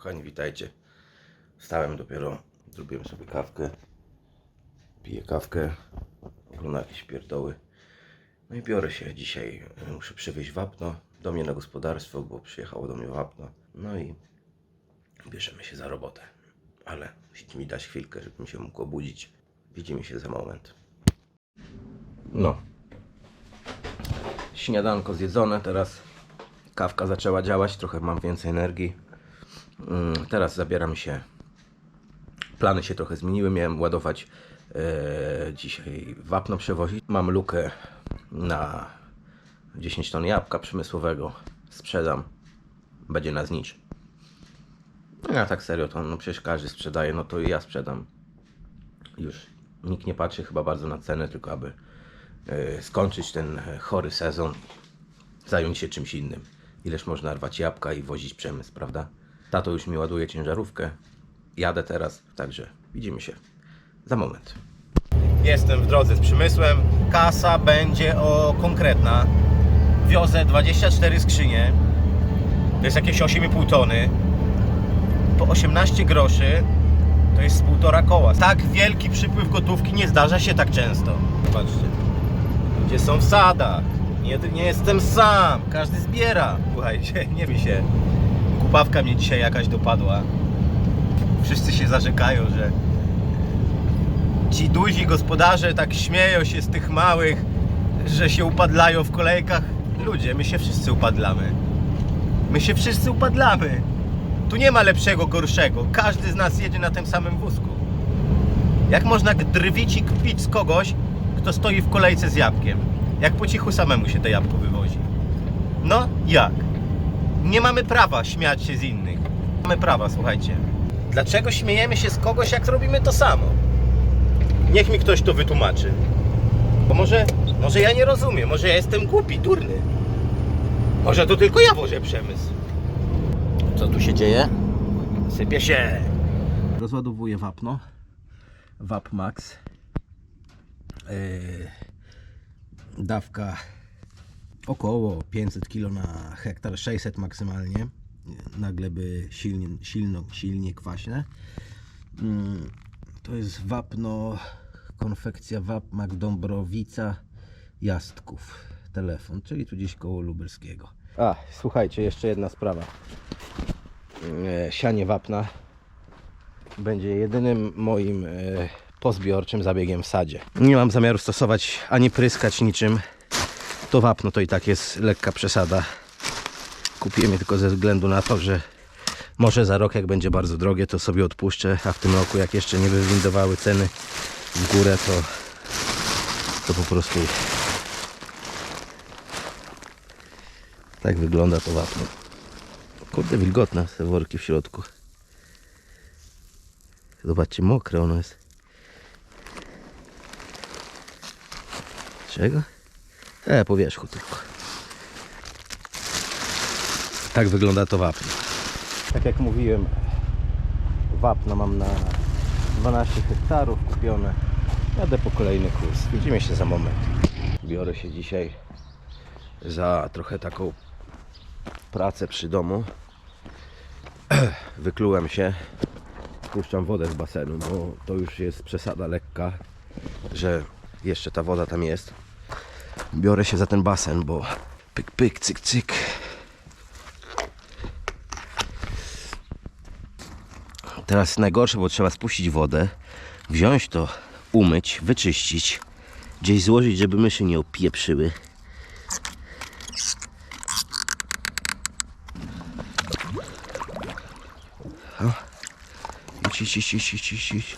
Kochani, witajcie. Wstałem dopiero, zrobiłem sobie kawkę. Piję kawkę, oglądam jakieś pierdoły. No i biorę się dzisiaj. Muszę przywieźć wapno do mnie na gospodarstwo, bo przyjechało do mnie wapno. No i bierzemy się za robotę. Ale musicie mi dać chwilkę, żebym się mógł obudzić. Widzimy się za moment. No. Śniadanko zjedzone, teraz kawka zaczęła działać, trochę mam więcej energii. Mm, Teraz zabieram się. Plany się trochę zmieniły. Miałem ładować e, dzisiaj wapno przewozić. Mam lukę na 10 ton jabłka przemysłowego. Sprzedam. Będzie na znicz. No ja tak serio to, no przecież każdy sprzedaje, no to i ja sprzedam. Już nikt nie patrzy chyba bardzo na cenę, tylko aby e, skończyć ten chory sezon zająć się czymś innym. Ileż można rwać jabłka i wozić przemysł, prawda? Tato już mi ładuje ciężarówkę. Jadę teraz, także widzimy się za moment. Jestem w drodze z przemysłem. Kasa będzie o konkretna. Wiozę 24 skrzynie. To jest jakieś 8,5 tony. Po 18 groszy to jest półtora koła. Tak wielki przypływ gotówki nie zdarza się tak często. Zobaczcie. Ludzie są w sadach. Nie, nie jestem sam. Każdy zbiera. Słuchajcie, nie mi się. Kupawka mnie dzisiaj jakaś dopadła. Wszyscy się zarzekają, że ci duzi gospodarze tak śmieją się z tych małych, że się upadlają w kolejkach. Ludzie, my się wszyscy upadlamy. My się wszyscy upadlamy. Tu nie ma lepszego, gorszego. Każdy z nas jedzie na tym samym wózku. Jak można drwić i kpić z kogoś, kto stoi w kolejce z jabłkiem? Jak po cichu samemu się to jabłko wywozi. No, jak? Nie mamy prawa śmiać się z innych. Nie mamy prawa, słuchajcie. Dlaczego śmiejemy się z kogoś, jak robimy to samo? Niech mi ktoś to wytłumaczy. Bo może, może ja nie rozumiem, może ja jestem głupi, durny. Może to tylko ja wożę przemysł. Co tu się dzieje? Sypie się. Rozładowuję wapno. Wap Max. Yy, dawka około 500 kg na hektar, 600 maksymalnie. Na gleby silnie, silno, silnie kwaśne. Mm, To jest wapno, konfekcja Wapmak Dąbrowica Jastków. Telefon, czyli tu gdzieś koło Lubelskiego. A, słuchajcie, jeszcze jedna sprawa. E, Sianie wapna będzie jedynym moim e, pozbiorczym zabiegiem w sadzie. Nie mam zamiaru stosować ani pryskać niczym. To wapno to i tak jest lekka przesada. Kupiłem je tylko ze względu na to, że może za rok jak będzie bardzo drogie to sobie odpuszczę, a w tym roku jak jeszcze nie wywindowały ceny w górę to, to po prostu tak wygląda to wapno. Kurde wilgotne te worki w środku. Zobaczcie, mokre ono jest. Czego? E, po wierzchu tylko. Tak wygląda to wapno. Tak jak mówiłem, wapno mam na 12 hektarów kupione. Jadę po kolejny kurs. Widzimy się za moment. Biorę się dzisiaj za trochę taką pracę przy domu. Wyklułem się. Puszczam wodę z basenu, bo to już jest przesada lekka, że jeszcze ta woda tam jest. Biorę się za ten basen, bo pyk, pyk, cyk, cyk. Teraz najgorsze, bo trzeba spuścić wodę, wziąć to, umyć, wyczyścić, gdzieś złożyć, żeby myszy nie opieprzyły. Idź, idź, idź, idź, idź, idź.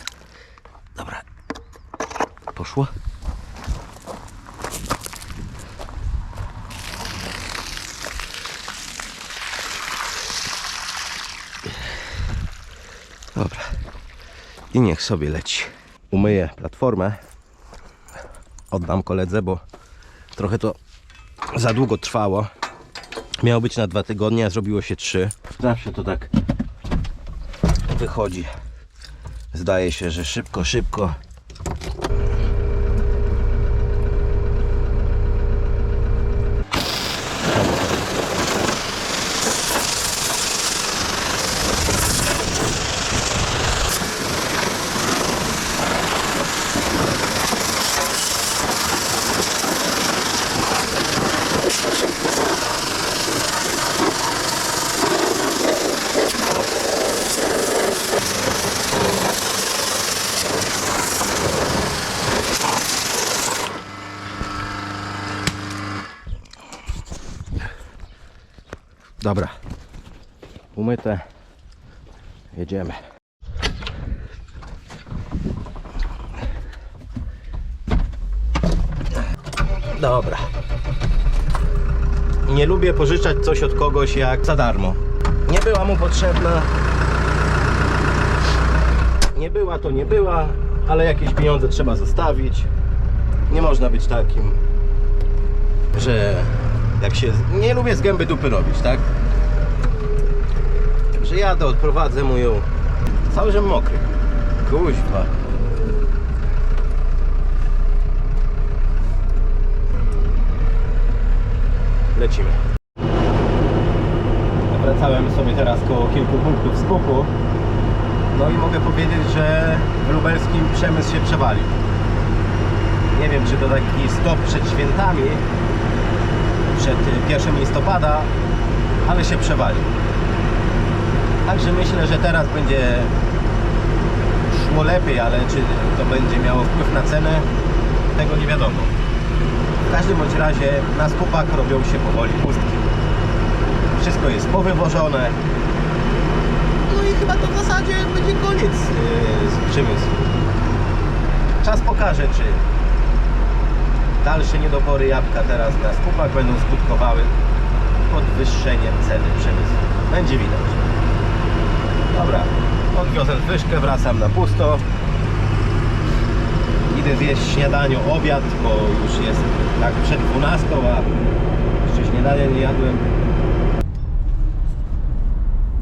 Dobra. Poszło? Dobra. I niech sobie leci. Umyję platformę. Oddam koledze, bo trochę to za długo trwało. Miało być na dwa tygodnie, a zrobiło się trzy. Zawsze to tak wychodzi. Zdaje się, że szybko, szybko. Dobra. Umyte. Jedziemy. Dobra. Nie lubię pożyczać coś od kogoś jak za darmo. Nie była mu potrzebna. Nie była to nie była, ale jakieś pieniądze trzeba zostawić. Nie można być takim, że jak się. Nie lubię z gęby dupy robić, tak? Że jadę, odprowadzę mu ją. Cały że mokry. Kuźwa. Lecimy. Wracałem sobie teraz koło kilku punktów skupu. No i mogę powiedzieć, że w lubelskim przemysł się przewalił. Nie wiem, czy to taki stop przed świętami, przed 1 listopada, ale się przewalił. Także myślę, że teraz będzie szło lepiej, ale czy to będzie miało wpływ na cenę, tego nie wiadomo. W każdym bądź razie na skupach robią się powoli pustki. Wszystko jest powywożone. No i chyba to w zasadzie będzie koniec yy, z przemysłu. Czas pokaże, czy dalsze niedobory jabłka teraz na skupach będą skutkowały podwyższeniem ceny przemysłu. Będzie widać. Dobra, odwiozę zwyżkę, wracam na pusto. Idę zjeść śniadanie, obiad, bo już jest tak przed 12, a jeszcze śniadania nie jadłem.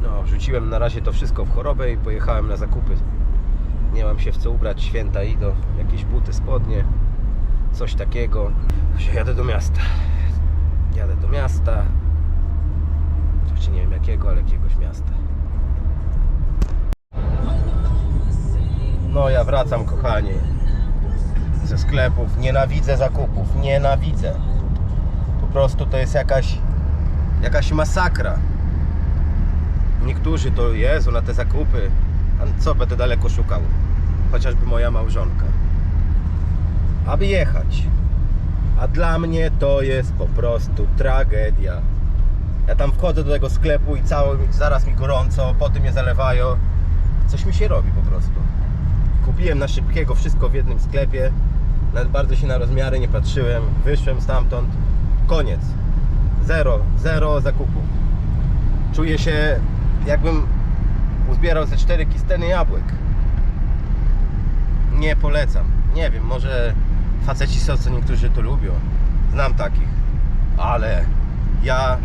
No, rzuciłem na razie to wszystko w chorobę i pojechałem na zakupy. Nie mam się w co ubrać, święta idą, jakieś buty, spodnie, coś takiego. Jadę do miasta. Jadę do miasta. Jeszcze nie wiem jakiego, ale jakiegoś miasta. No ja wracam kochani ze sklepów. Nienawidzę zakupów. Nienawidzę. Po prostu to jest jakaś jakaś masakra. Niektórzy to Jezu na te zakupy. A co będę daleko szukał? Chociażby moja małżonka. Aby jechać. A dla mnie to jest po prostu tragedia. Ja tam wchodzę do tego sklepu i cały, zaraz mi gorąco, poty mnie zalewają. Coś mi się robi po prostu. Kupiłem na szybkiego wszystko w jednym sklepie. Nawet bardzo się na rozmiary nie patrzyłem. Wyszłem stamtąd. Koniec. Zero. Zero zakupów. Czuję się jakbym uzbierał ze cztery kisteny jabłek. Nie polecam. Nie wiem, może faceci są, co niektórzy to lubią. Znam takich. Ale ja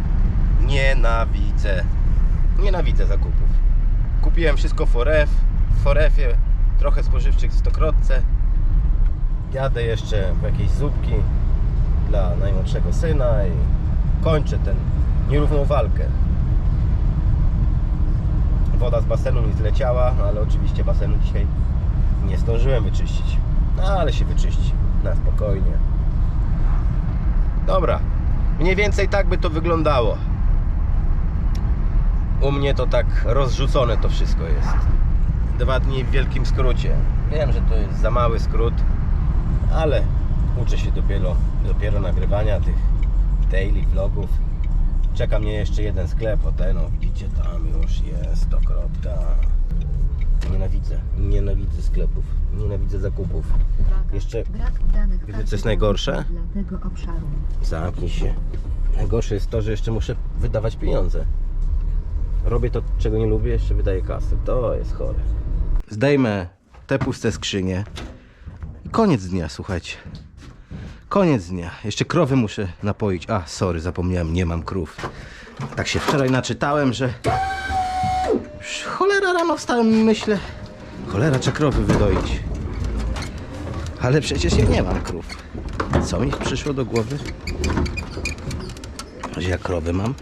nienawidzę. Nienawidzę zakupów. Kupiłem wszystko w Oref, w Forefie, trochę spożywczych w Stokrotce. Jadę jeszcze w jakieś zupki dla najmłodszego syna i kończę tę nierówną walkę. Woda z basenu mi zleciała, ale oczywiście basenu dzisiaj nie zdążyłem wyczyścić. No ale się wyczyści na spokojnie. Dobra, mniej więcej tak by to wyglądało. U mnie to tak rozrzucone to wszystko jest. Dwa dni w wielkim skrócie. Wiem, że to jest za mały skrót, ale uczę się dopiero, dopiero nagrywania tych daily vlogów. Czeka mnie jeszcze jeden sklep, o ten, o, widzicie, tam już jest stokrotka. Nienawidzę, nienawidzę sklepów, nienawidzę zakupów. Jeszcze Brak danych wiecie, co jest najgorsze? Dla tego obszaru. Zamknij się. Najgorsze jest to, że jeszcze muszę wydawać pieniądze. Robię to, czego nie lubię, jeszcze wydaję kasę. To jest chore. Zdejmę te puste skrzynie. I koniec dnia, słuchajcie. Koniec dnia. Jeszcze krowy muszę napoić. A, sorry, zapomniałem, nie mam krów. Tak się wczoraj naczytałem, że... Cholera, rano wstałem myślę... Cholera, trzeba krowy wydoić. Ale przecież ja nie mam krów. Co mi przyszło do głowy? Że ja krowy mam?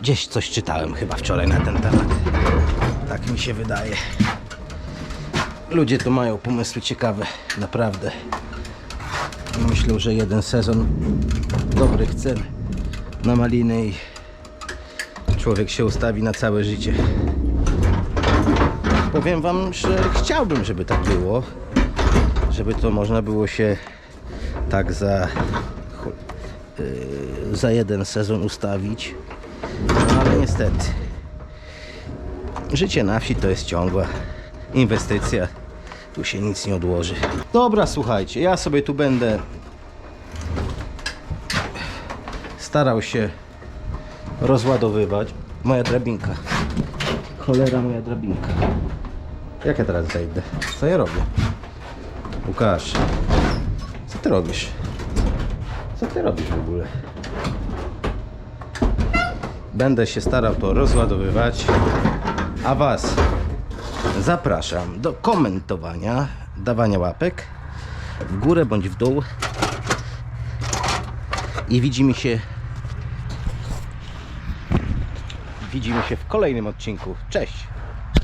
Gdzieś coś czytałem chyba wczoraj na ten temat. Tak mi się wydaje. Ludzie tu mają pomysły ciekawe, naprawdę. Myślę, że jeden sezon dobrych cen na maliny i człowiek się ustawi na całe życie. Powiem wam, że chciałbym, żeby tak było. Żeby to można było się tak za, yy, za jeden sezon ustawić. No ale niestety. Życie na wsi to jest ciągła inwestycja. Tu się nic nie odłoży. Dobra, słuchajcie, ja sobie tu będę starał się rozładowywać. Moja drabinka. Cholera, moja drabinka. Jak ja teraz zejdę? Co ja robię? Łukasz, co ty robisz? Co ty robisz w ogóle? Będę się starał to rozładowywać, a Was zapraszam do komentowania, dawania łapek w górę bądź w dół i widzimy się widzimy się w kolejnym odcinku. Cześć!